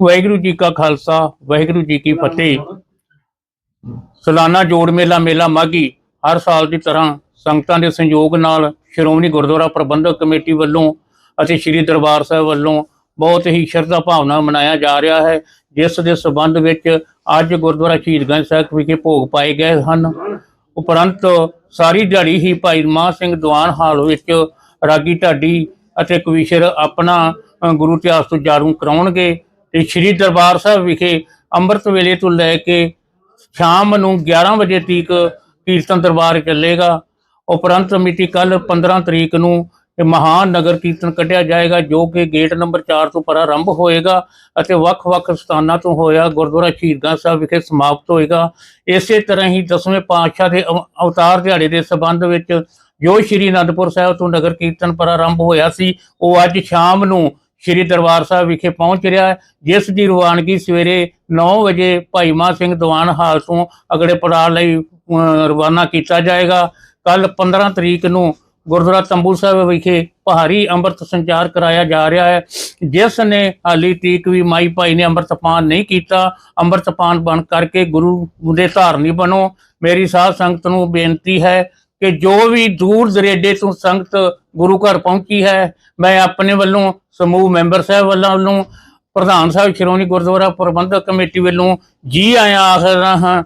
ਵਾਹਿਗੁਰੂ ਜੀ ਕਾ ਖਾਲਸਾ, ਵਾਹਿਗੁਰੂ ਜੀ ਕੀ ਫਤਿਹ। ਸਾਲਾਨਾ ਜੋੜ ਮੇਲਾ ਮੇਲਾ ਮਾਗੀ ਹਰ ਸਾਲ ਦੀ ਤਰ੍ਹਾਂ ਸੰਗਤਾਂ ਦੇ ਸੰਯੋਗ ਨਾਲ ਸ਼੍ਰੋਮਣੀ ਗੁਰਦੁਆਰਾ ਪ੍ਰਬੰਧਕ ਕਮੇਟੀ ਵੱਲੋਂ ਅਤੇ ਸ੍ਰੀ ਦਰਬਾਰ ਸਾਹਿਬ ਵੱਲੋਂ ਬਹੁਤ ਹੀ ਸ਼ਰਧਾ ਭਾਵਨਾ ਮਨਾਇਆ ਜਾ ਰਿਹਾ ਹੈ, ਜਿਸ ਦੇ ਸਬੰਧ ਵਿੱਚ ਅੱਜ ਗੁਰਦੁਆਰਾ ਸ਼ਹੀਦਗੰਜ ਸਾਹਿਬ ਵਿਖੇ ਭੋਗ ਪਾਏ ਗਏ ਹਨ। ਉਪਰੰਤ ਸਾਰੀ ਦਿਹਾੜੀ ਹੀ ਭਾਈ ਮਾਹ ਸਿੰਘ ਦੀਵਾਨ ਹਾਲ ਵਿੱਚ ਰਾਗੀ ਢਾਡੀ ਅਤੇ ਕਵੀਸ਼ਰ ਆਪਣਾ ਗੁਰੂ ਇਤਿਹਾਸ ਤੋਂ ਜਾਣੂ ਕਰਾਉਣਗੇ। ਤੇ ਸ੍ਰੀ ਦਰਬਾਰ ਸਾਹਿਬ ਵਿਖੇ ਅੰਮ੍ਰਿਤ ਵੇਲੇ ਤੋਂ ਲੈ ਕੇ ਸ਼ਾਮ ਨੂੰ 11 ਵਜੇ ਤੀਕ ਕੀਰਤਨ ਦਰਬਾਰ ਚੱਲੇਗਾ। ਉਪਰੰਤ ਮਿਤੀ ਕੱਲ 15 ਤਰੀਕ ਨੂੰ ਇਹ ਮਹਾਨ ਨਗਰ ਕੀਰਤਨ ਕੱਢਿਆ ਜਾਏਗਾ, ਜੋ ਕਿ ਗੇਟ ਨੰਬਰ 4 ਤੋਂ ਪ੍ਰਾਰੰਭ ਹੋਏਗਾ ਅਤੇ ਵੱਖ-ਵੱਖ ਸਥਾਨਾਂ ਤੋਂ ਹੋਇਆ ਗੁਰਦੁਆਰਾ ਸ਼ਹੀਦਗੰਜ ਸਾਹਿਬ ਵਿਖੇ ਸਮਾਪਤ ਹੋਏਗਾ। ਇਸੇ ਤਰ੍ਹਾਂ ਹੀ ਦਸਵੇਂ ਪਾਤਸ਼ਾਹ ਦੇ ਅਵ- ਅਵਤਾਰ ਦਿਹਾੜੇ ਦੇ ਸਬੰਧ ਵਿੱਚ ਜੋ ਸ਼੍ਰੀ ਅਨੰਦਪੁਰ ਸਾਹਿਬ ਤੋਂ ਨਗਰ ਕੀਰਤਨ ਪ੍ਰਾਰੰਭ ਹੋਇਆ ਸੀ, ਉਹ ਅੱਜ ਸ਼ਾਮ ਨੂੰ ਸ਼੍ਰੀ ਦਰਬਾਰ ਸਾਹਿਬ ਵਿਖੇ ਪਹੁੰਚ ਰਿਹਾ ਹੈ, ਜਿਸ ਦੀ ਰਵਾਨਗੀ ਸਵੇਰੇ 9 ਵਜੇ ਭਾਈ ਮਾ ਸਿੰਘ ਦੀਵਾਨ ਹਾਲ ਤੋਂ ਅਗਲੇ ਪੜਾਅ ਲਈ ਰਵਾਨਾ ਕੀਤਾ ਜਾਏਗਾ। ਕੱਲ 15 ਤਰੀਕ ਨੂੰ ਗੁਰਦੁਆਰਾ ਤੰਬੂ ਸਾਹਿਬ ਵਿਖੇ ਪਹਾੜੀ ਅੰਮ੍ਰਿਤ ਸੰਚਾਰ ਕਰਾਇਆ ਜਾ ਰਿਹਾ ਹੈ, ਜਿਸ ਨੇ ਹਾਲੀ ਤੀਕ ਵੀ ਮਾਈ ਭਾਈ ਨੇ ਅੰਮ੍ਰਿਤਪਾਨ ਨਹੀਂ ਕੀਤਾ। ਅੰਮ੍ਰਿਤਪਾਨ ਬਣ ਕਰਕੇ ਗੁਰੂ ਦੇ ਧਾਰਨੀ ਬਣੋ। ਮੇਰੀ ਸਾਧ ਸੰਗਤ ਨੂੰ ਬੇਨਤੀ ਹੈ ਕਿ ਜੋ ਵੀ ਦੂਰ ਦਰੇਡੇ ਤੋਂ ਸੰਗਤ ਗੁਰੂ ਘਰ ਪਹੁੰਚੀ ਹੈ। ਮੈਂ ਆਪਣੇ ਵੱਲੋਂ, ਸਮੂਹ ਮੈਂਬਰ ਸਾਹਿਬ ਵੱਲੋਂ ਪ੍ਰਧਾਨ ਸਾਹਿਬ ਸ਼੍ਰੋਮਣੀ ਗੁਰਦੁਆਰਾ ਪ੍ਰਬੰਧਕ ਕਮੇਟੀ ਵੱਲੋਂ ਜੀ ਆਇਆਂ ਆਖ ਰਿਹਾ ਹਾਂ